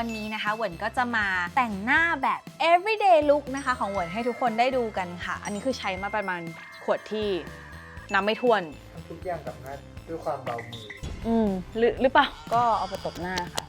วันนี้นะคะเหวินก็จะมาแต่งหน้าแบบ everyday look นะคะของเหวินให้ทุกคนได้ดูกันค่ะ อันนี้คือใช้มาประมาณขวดที่นับไม่ถ้วนทำทุกอย่างกับหน้าด้วยความเบามือ อืมหรือหรือเปล่า ก็เอาไปตบหน้าค่ะ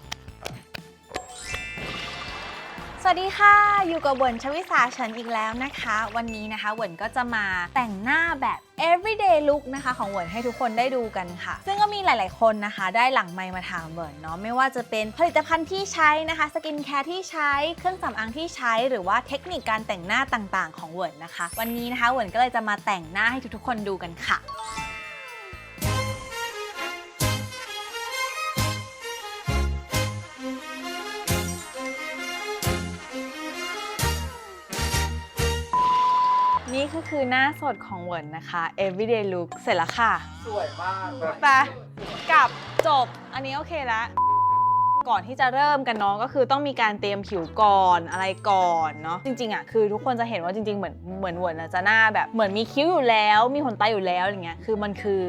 สวัสดีค่ะอยู่กับเวินชวิสาฉันอีกแล้วนะคะ วันนี้นะคะเวินก็จะมาแต่งหน้าแบบ everyday look นะคะ ของเวินให้ทุกคนได้ดูกันค่ะ ซึ่งก็มีหลาย ๆ คนนะคะ ได้หลังไมค์มาถามเวินเนาะไม่ว่าจะเป็นผลิตภัณฑ์ที่ใช้นะคะสกินแคร์ที่ใช้เครื่องสำอางที่ใช้หรือว่าเทคนิคการแต่งหน้าต่าง ๆ ของเวินนะคะ วันนี้นะคะเวินก็เลยจะมาแต่งหน้าให้ทุก ๆ คนดูกันค่ะ คือหน้าสดของเหวินนะคะ everyday look เสร็จแล้วค่ะ สวยมากแบบไปกลับจบ อันนี้โอเคแล้วก่อนที่จะเริ่มกันเนาะก็คือต้องมีการเตรียมผิวก่อนอะไรก่อนเนาะจริงๆอะคือทุกคนจะเห็นว่าจริงๆเหมือนเหมือนเหวินอะจะหน้าแบบเหมือนมีคิ้วอยู่แล้ว มีขนตาอยู่แล้วอย่างเงี้ยคือมันคือ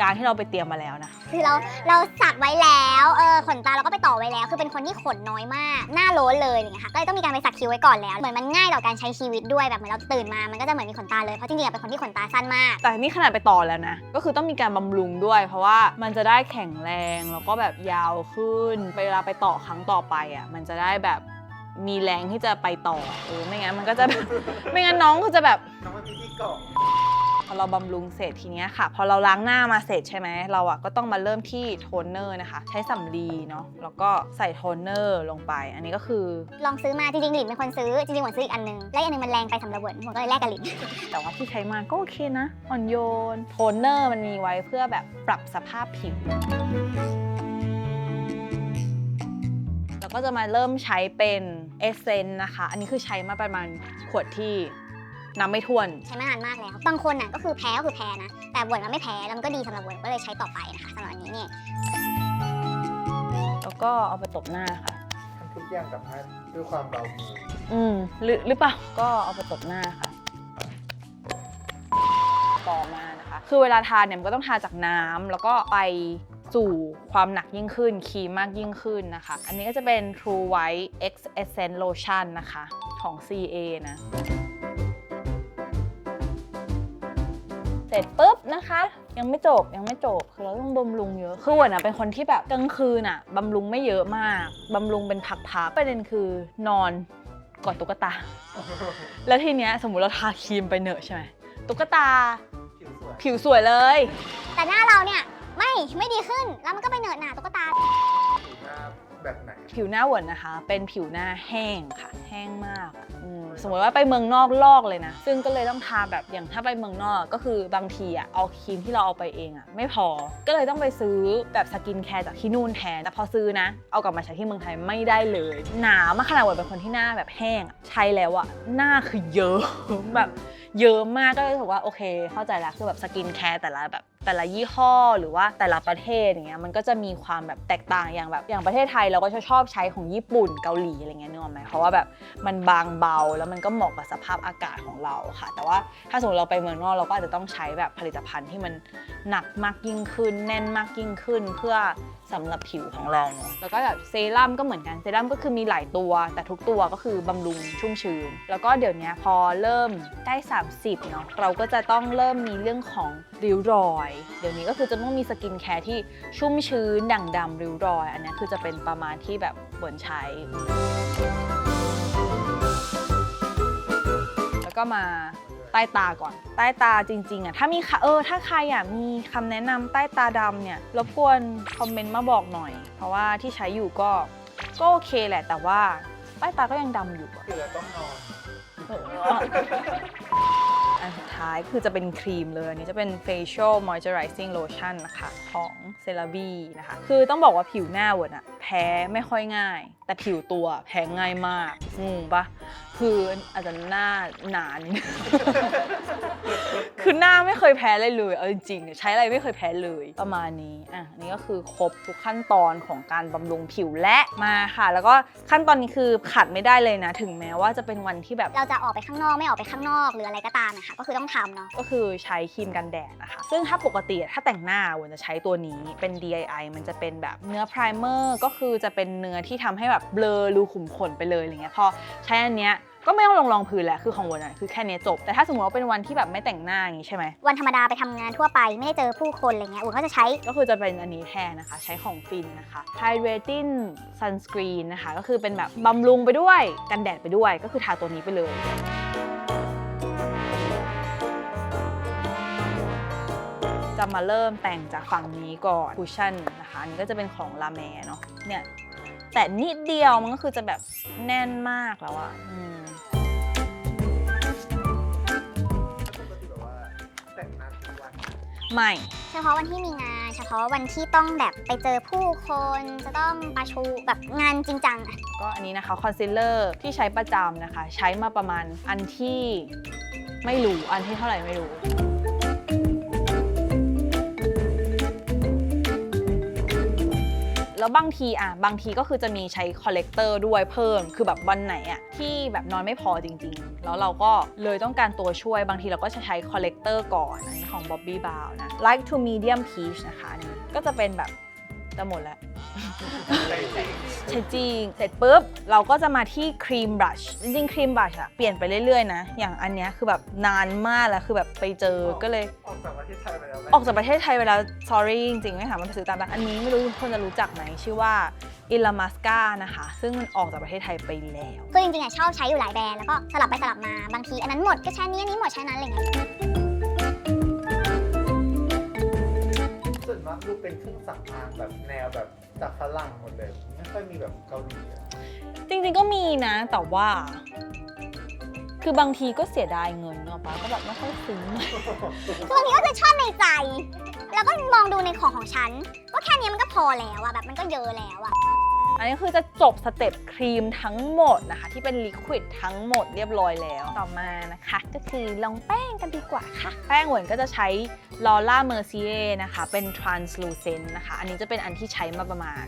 การที่เราไปเตรียมมาแล้วนะ คือเราเราสักไว้แล้วเออขนตาเราก็ไปต่อไว้แล้ว คือเป็นคนที่ขนน้อยมาก หน้าโล้นเลยอย่างเงี้ยค่ะก็เลยต้องมีการไปสักคิ้วไว้ก่อนแล้วเหมือนมันง่ายต่อการใช้ชีวิตด้วยแบบเหมือนเราตื่นมามันก็จะเหมือนมีขนตาเลยเพราะจริงๆอะเป็นคนที่ขนตาสั้นมาก แต่นี่ขนาดไปต่อแล้วนะ ก็คือต้องมีการบำรุงด้วย เพราะว่ามันจะได้แข็งแรงแล้วก็แบบยาวขึ้นเวลาไปต่อครั้งต่อไปอะมันจะได้แบบมีแรงที่จะไปต่อเออไม่งั้นมันก็จะแบบ ไม่งั้นน้องก็จะแบบ น้องเป็นพิธีกรพ อเราบำรุงเสร็จทีเนี้ยค่ะ พอเราล้างหน้ามาเสร็จใช่ไหมเราอะก็ต้องมาเริ่มที่โทนเนอร์นะคะ ใช้สำลีเนาะแล้วก็ใส่โทนเนอร์ลงไป อันนี้ก็คือ ลองซื้อมาจริงๆหลินเป็นคนซื้อ จริงๆหวนซื้ออีกอันนึง และอีกอันนึงมันแรงไปสำหรับหวนหวนก็เลยแลกกับหลิน แต่ว่าที่ใช้มาก็โอเคนะอ่อนโยนโทนเนอร์มันมีไว้เพื่อแบบปรับสภาพผิวแล้วก็จะมาเริ่มใช้เป็นเอเซนนะคะ อันนี้คือใช้มาประมาณขวดที่ นับไม่ถ้วน ใช้มานานมากแล้ว บางคนน่ะก็คือแพ้ก็คือแพ้นะ แต่หวนมันไม่แพ้แล้วมันก็ดีสำหรับหวนก็เลยใช้ต่อไปนะคะสำหรับอันนี้เนี่ยแล้วก็เอาไปตบหน้าค่ะ ทำทุกอย่างกับหน้าด้วยความเบามืออืมหรือหรือเปล่าก็เอาไปตบหน้าค่ะ ต่อมานะคะ คือเวลาทานเนี่ยมันก็ต้องทาจากน้ำแล้วก็ไปสู่ความหนักยิ่งขึ้นครีมมากยิ่งขึ้นนะคะ อันนี้ก็จะเป็น True White X Essence Lotion นะคะ ของ CA นะ เสร็จปุ๊บนะคะ ยังไม่จบยังไม่จบคือเราต้องบำรุงเยอะคือหวันอะเป็นคนที่แบบกลางคืนอะบำรุงไม่เยอะมากบำรุงเป็นพักๆประเด็นคือนอนกอดตุ๊กตา แล้วทีเนี้ยสมมุติเราทาครีมไปเหนอะใช่ไหมตุ๊กตาผิวสวยผิวสวยเลย แต่หน้าเราเนี่ยไม่ไม่ดีขึ้นแล้วมันก็ไปเหนอะหนาตุ๊กตาผิวหน้า แบบไหน ผิวหน้าเหวินนะคะ เป็นผิวหน้าแห้งค่ะ แห้งมากอืมสมมติว่าไปเมืองนอกลอกเลยนะ ซึ่งก็เลยต้องทาแบบอย่างถ้าไปเมืองนอกก็คือบางทีอะเอาครีมที่เราเอาไปเองอะไม่พอ ก็เลยต้องไปซื้อแบบสกินแคร์จากที่นู่นแทน แต่พอซื้อนะ เอากลับมาใช้ที่เมืองไทยไม่ได้เลย หนามากขนาดเหวินเป็นคนที่หน้าแบบแห้งอะใช้แล้วอะหน้าคือเยอะ แบบเยอะมากก็เลยรู้สึกว่าโอเค เข้าใจแล้วคือแบบสกินแคร์แต่ละแบบ แต่ละยี่ห้อหรือว่าแต่ละประเทศอย่างเงี้ยมันก็จะมีความแบบแตกต่างอย่างแบบ อย่างประเทศไทยเราก็จะชอบใช้ของญี่ปุ่นเกาหลีอะไรเงี้ยนึกออกไหมเพราะว่าแบบมันบางเบาแล้วมันก็เหมาะกับสภาพอากาศของเราค่ะ แต่ว่าถ้าสมมติเราไปเมืองนอกเราก็อาจจะต้องใช้แบบผลิตภัณฑ์ที่มันหนักมากยิ่งขึ้น แน่นมากยิ่งขึ้น เพื่อสำหรับผิวของเราเนอะแล้วก็แบบเซรั่มก็เหมือนกันเซรั่มก็คือมีหลายตัว แต่ทุกตัวก็คือบำรุงชุ่มชื้น แล้วก็เดี๋ยวนี้พอเริ่มใกล้ 30เนาะเราก็จะต้องเริ่มมีเรื่องของริ้วรอยเดี๋ยวนี้ก็คือจะต้องมีสกินแคร์ที่ชุ่มชื้นด่างดำริ้วรอย อันนี้คือจะเป็นประมาณที่แบบเหมือนใช้ แล้วก็มาใต้ตาก่อน ใต้ตาจริงๆอะถ้ามีค่ะเออถ้าใครอะมีคำแนะนำใต้ตาดำเนี่ยรบกวนคอมเมนต์มาบอกหน่อย เพราะว่าที่ใช้อยู่ก็ก็โอเคแหละ แต่ว่าใต้ตาก็ยังดำอยู่อะเสือต้องนอน อันสุดท้ายคือจะเป็นครีมเลย อันนี้จะเป็น facial moisturizing lotion นะคะ ของ CeraVe นะคะ คือต้องบอกว่าผิวหน้าเวิร์นอะแพ้ไม่ค่อยง่าย แต่ผิวตัวแพ้ง่ายมากงงปะคืออาจจะหน้าหนานิดนึงคือหน้าไม่เคยแพ้เลยเลยเอาจริงๆเนี่ยใช้อะไรไม่เคยแพ้เลยประมาณนี้อะอันนี้ก็คือครบทุกขั้นตอนของการบำรุงผิวและมาค่ะ แล้วก็ขั้นตอนนี้คือขาดไม่ได้เลยนะ ถึงแม้ว่าจะเป็นวันที่แบบเราจะออกไปข้างนอกไม่ออกไปข้างนอกหรืออะไรก็ตามนะคะก็คือต้องทำเนาะก็คือใช้ครีมกันแดดนะคะ ซึ่งถ้าปกติอะถ้าแต่งหน้าวนจะใช้ตัวนี้เป็น DIY มันจะเป็นแบบเนื้อไพรเมอร์ก็คือจะเป็นเนื้อที่ทำให้แบบเบลอรูขุมขนไปเลยอะไรเงี้ยพอใช้อันเนี้ยก็ไม่ต้องลงรองพื้นแหละคือของวนอะคือแค่เนี้ยจบ แต่ถ้าสมมติว่าเป็นวันที่แบบไม่แต่งหน้าอย่างงี้ใช่ไหมวันธรรมดาไปทำงานทั่วไปไม่ได้เจอผู้คนอะไรเงี้ยอุ่นก็จะใช้ก็คือจะเป็นอันนี้แทนนะคะ ใช้ของฟินนะคะ Hydrating Sunscreen นะคะ ก็คือเป็นแบบบำรุงไปด้วยกันแดดไปด้วย ก็คือทาตัวนี้ไปเลย จะมาเริ่มแต่งจากฝั่งนี้ก่อนคุชชั่นนะคะอันนี้ก็จะเป็นของลาแมเนาะเนี่ยแต่นิดเดียวมันก็คือจะแบบแน่นมากแล้วอะอืมปกติแบบว่าแต่งหน้าทุกวันไม่ เฉพาะวันที่มีงาน เฉพาะวันที่ต้องแบบไปเจอผู้คนจะต้องประชุมแบบงานจริงจังอะก็อันนี้นะคะคอนซีลเลอร์ที่ใช้ประจำนะคะ ใช้มาประมาณอันที่ไม่รู้อันที่เท่าไหร่ไม่รู้ แล้วบางทีอะบางทีก็คือจะมีใช้คอลเลกเตอร์ด้วยเพิ่ม คือแบบวันไหนอะที่แบบนอนไม่พอจริง ๆ แล้วเราก็เลยต้องการตัวช่วย บางทีเราก็จะใช้คอลเลกเตอร์ก่อนอันนี้ของ Bobbi Brown นะ Like to medium peach นะคะนี่ก็จะเป็นแบบ จะหมดแล้วแต่จริงใช่จริง เสร็จปุ๊บ เราก็จะมาที่ครีมบลัช จริงๆ ครีมบลัชอะเปลี่ยนไปเรื่อยๆ นะ อย่างอันเนี้ยคือแบบนานมากแล้วคือแบบไปเจอก็เลย ออกจากประเทศไทยไปแล้วไหมออกจากประเทศไทยเวลา sorry จริงๆ ไม่สามารถไปซื้อตามร้านอันนี้ไม่รู้ทุกคนจะรู้จักไหมชื่อว่า i l a m a s c a นะคะ ซึ่งมันออกจากประเทศไทยไปแล้ว คือจริงๆอะชอบใช้อยู่หลายแบรนด์แล้วก็สลับไปสลับมาบางทีอันนั้นหมดก็ใช้อันนี้อันนี้หมดใช้อันนั้นอะไรเงี้ย วนมากดูเป็นเครื่องสำอางแบบแนวแบบจากฝรั่งหมดเลย ไม่ค่อยมีแบบเกาหลีอะจริงๆก็มีนะ แต่ว่า คือบางทีก็เสียดายเงินเนาะปะก็แบบไม่ค่อยซื้อคือบางทีก็คือชอบในใจ แล้วก็มองดูในของของฉัน ว่าแค่นี้มันก็พอแล้วอะแบบมันก็เยอะแล้วอะ อันนี้คือจะจบสเต็ปครีมทั้งหมดนะคะ ที่เป็นลิควิดทั้งหมดเรียบร้อยแล้ว ต่อมานะคะ ก็คือลองแป้งกันดีกว่าค่ะ แป้งเหวนก็จะใช้ Laura Mercier นะคะ เป็น translucent นะคะ อันนี้จะเป็นอันที่ใช้มาประมาณ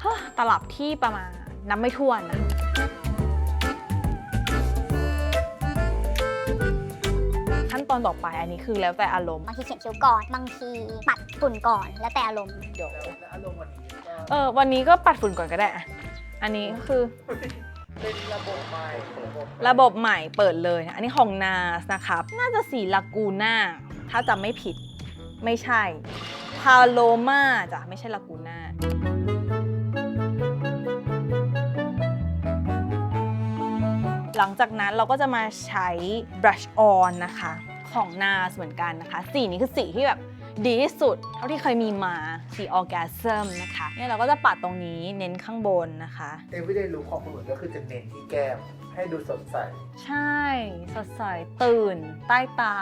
เฮ้อตลับที่ประมาณนับไม่ถ้วนนะขั้นตอนต่อไปอันนี้คือแล้วแต่อารมณ์ บางทีเขียนคิ้วก่อน บางทีปัดฝุ่นก่อน แล้วแต่อารมณ์ เดี๋ยว แล้วแล้วอารมณ์วันนี้ก็ เออวันนี้ก็ปัดฝุ่นก่อนก็ได้อะอันนี้ก็คือเป็นระบบใหม่ระบบใหม่ระบบใหม่เปิดเลยนะอันนี้ของ NARS นะครับ น่าจะสีลากูน่าถ้าจำไม่ผิดไม่ใช่พาโลมาจ้ะไม่ใช่ลากูน่าหลังจากนั้นเราก็จะมาใช้ brush on นะคะ ของ NARS เหมือนกันนะคะ สีนี้คือสีที่แบบ ดีที่สุด เท่าที่เคยมีมาสีออร์แกซึมนะคะเนี่ยเราก็จะปัดตรงนี้เน้นข้างบนนะคะเอวิเดย์ลุคของคุณหนุ่นก็คือจะเน้นที่แก้ม ให้ดูสดใส ใช่ สดใสตื่น ใต้ตา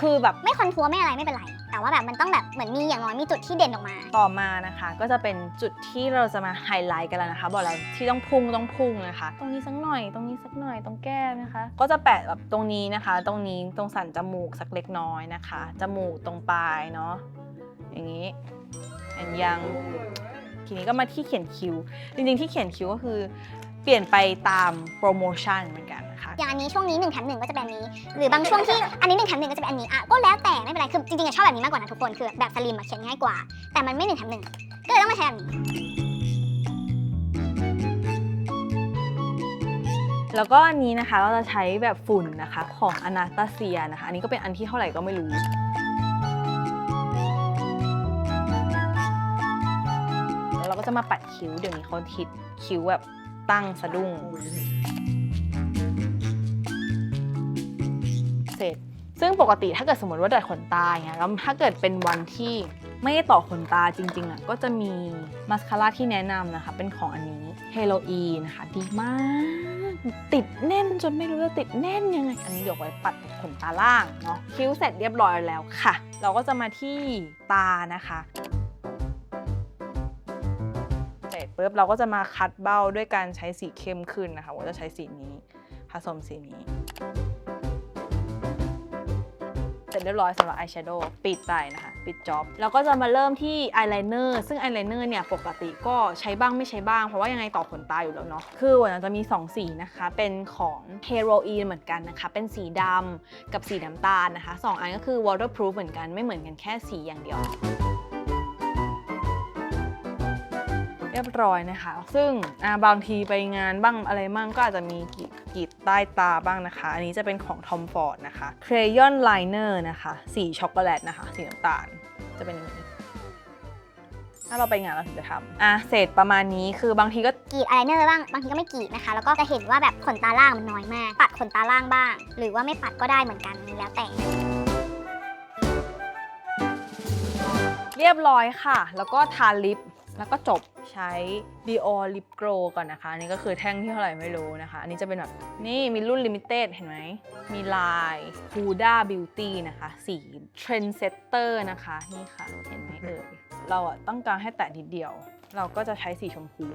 คือแบบไม่คอนทัวร์ไม่อะไรไม่เป็นไร แต่ว่าแบบมันต้องแบบเหมือนมีอย่างน้อยมีจุดที่เด่นออกมา ต่อมานะคะ ก็จะเป็นจุดที่เราจะมาไฮไลท์กันแล้วนะคะ บอกแล้วที่ต้องพุ่งต้องพุ่งนะคะ ตรงนี้สักหน่อย ตรงนี้สักหน่อยตรงแก้มนะคะ ก็จะแปะแบบตรงนี้นะคะ ตรงนี้ตรงสันจมูกสักเล็กน้อยนะคะจมูกตรงปลายเนาะอย่างนี้เห็นยังทีนี้ก็มาที่เขียนคิ้ว จริงๆที่เขียนคิ้วก็คือ เปลี่ยนไปตามโปรโมชั่นเหมือนกันนะคะ อย่างอันนี้ช่วงนี้1แถม1ก็จะเป็นอันนี้ หรือบางช่วงที่อันนี้1แถม1ก็จะเป็นอันนี้อะก็แล้วแต่ไม่เป็นไรคือจริงๆอะชอบแบบนี้มากกว่านะทุกคนคือแบบสลิมอะเขียนง่ายกว่า แต่มันไม่1แถม1ก็เลยต้องมาใช้แบบนี้แล้วก็อันนี้นะคะเราจะใช้แบบฝุ่นนะคะของอนาตาเซียนะคะ อันนี้ก็เป็นอันที่เท่าไหร่ก็ไม่รู้แล้วเราก็จะมาปัดคิ้วเดี๋ยวนี้เขาฮิตคิ้วแบบ ตั้งสะดุ้ง เสร็จ ซึ่งปกติถ้าเกิดสมมติว่าดัดขนตาอย่างเงี้ยแล้วถ้าเกิดเป็นวันที่ไม่ได้ต่อขนตาจริง ๆอะก็จะมีมาสคาร่าที่แนะนำนะคะ เป็นของอันนี้เฮโรอีนะคะดีมาก ติดแน่นจนไม่รู้จะติดแน่นยังไง อันนี้เดี๋ยวไว้ปัดขนตาล่างเนาะคิ้วเสร็จเรียบร้อยแล้วค่ะ เราก็จะมาที่ตานะคะ ปุ๊บเราก็จะมาคัดเบ้าด้วยการใช้สีเข้มขึ้นนะคะว่าจะใช้สีนี้ผสมสีนี้เสร็จเรียบร้อยสำหรับอายแชโดว์ปิดไปนะคะ ปิดจ็อบ แล้วก็จะมาเริ่มที่อายไลเนอร์ซึ่งอายไลเนอร์เนี่ยปกติก็ใช้บ้างไม่ใช้บ้าง เพราะว่ายังไงต่อขนตาอยู่แล้วเนาะคือวันจะมี 2 สีนะคะ เป็นของ Heroine เหมือนกันนะคะ เป็นสีดำกับสีน้ำตาลนะคะ 2 อันก็คือ waterproof เหมือนกันไม่เหมือนกันแค่สีอย่างเดียว บร้อยนะคะ ซึ่งบางทีไปงานบ้างอะไรบ้างก็อาจจะมีกรีดใต้ตาบ้างนะคะ อันนี้จะเป็นของ Tom Ford นะคะ Crayon Liner นะคะ สีช็อกโกแลตนะคะ สีน้ำตาล จะเป็นอย่างนี้ถ้าเราไปงานเราถึงจะทำอะเสร็จประมาณนี้คือบางทีก็กรีดอายไลเนอร์บ้าง บางทีก็ไม่กรีดนะคะ แล้วก็จะเห็นว่าแบบขนตาล่างมันน้อยมาก ปัดขนตาล่างบ้าง หรือว่าไม่ปัดก็ได้เหมือนกันแล้วแต่เรียบร้อยค่ะ แล้วก็ทาลิป แล้วก็จบใช้ Dior Lip Glow ก่อนนะคะ อันนี้ก็คือแท่งที่เท่าไหร่ไม่รู้นะคะ อันนี้จะเป็นแบบ นี่มีรุ่น Limited เห็นไหม มีลาย Huda Beauty นะคะ สี Trendsetter นะคะ นี่ค่ะ เห็นไหมเอ่ย เราอะต้องการให้แตะนิดเดียว เราก็จะใช้สีชมพู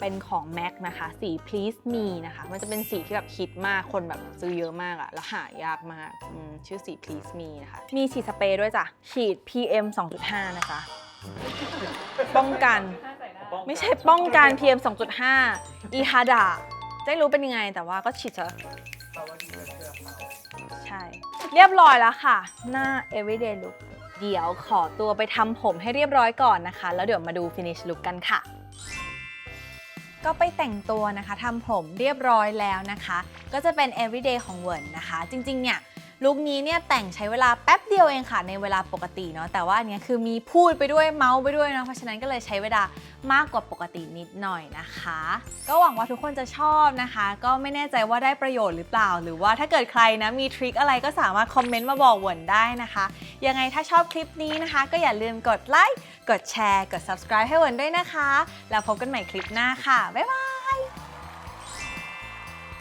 เป็นของ MAC นะคะ สี Please Me นะคะ มันจะเป็นสีที่แบบฮิตมาก คนแบบซื้อเยอะมากอะแล้วหายากมากมชื่อสี Please Me นะคะ มีฉีดสเปรย์ด้วยจ้ะ ฉีด PM 2.5 นะคะ ป้องกัน ไม่ใช่ป้องกัน PM 2.5 อีฮาดาจะรู้เป็นยังไงแต่ว่าก็ฉีดจะเพราะว่าดีเป็นเสื้อเขาใช่ เรียบร้อยแล้วค่ะ หน้า everyday look เดี๋ยวขอตัวไปทำผมให้เรียบร้อยก่อนนะคะ แล้วเดี๋ยวมาดู finish look กันค่ะ ก็ไปแต่งตัวนะคะทำผมเรียบร้อยแล้วนะคะ ก็จะเป็น everyday ของเวิร์นนะคะ จริงๆเนี่ย ลุคนี้เนี่ยแต่งใช้เวลาแป๊บเดียวเองค่ะในเวลาปกติเนาะแต่ว่าอันเนี้ยคือมีพูดไปด้วยเมาส์ไปด้วยเนาะเพราะฉะนั้นก็เลยใช้เวลามากกว่าปกตินิดหน่อยนะคะ ก็หวังว่าทุกคนจะชอบนะคะ ก็ไม่แน่ใจว่าได้ประโยชน์หรือเปล่า หรือว่าถ้าเกิดใครนะมีทริคอะไรก็สามารถคอมเมนต์มาบอกวนได้นะคะ ยังไงถ้าชอบคลิปนี้นะคะ ก็อย่าลืมกดไลค์กดแชร์กด subscribe ให้วนด้วยนะคะ แล้วพบกันใหม่คลิปหน้าค่ะบ๊ายบาย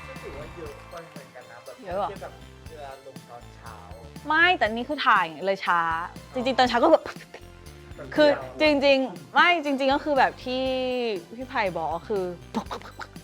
ก็ถือว่าเยอะไปเหมือนกันนะแบบเทียบแบ ไม่แต่นี่คือถ่ายเลยช้า จริงๆตอนเช้าก็แบบแบบคือเดียวจริง ๆ ไม่จริง ๆ ก็คือแบบที่พี่ไผ่บอกก็คือ